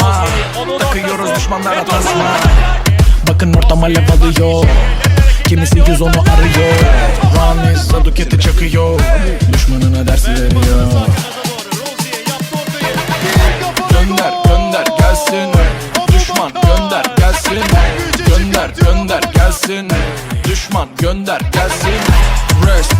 basma Takıyoruz düşmanlara tasma Bakın ortam alev alıyor. Kimisi yüz onu arıyor. Ramiz Saduket'i çakıyor. Düşmanına ders veriyor. Gönder gönder gelsin. Düşman gönder gelsin. Gönder gönder gelsin. Düşman gönder gelsin. Rest.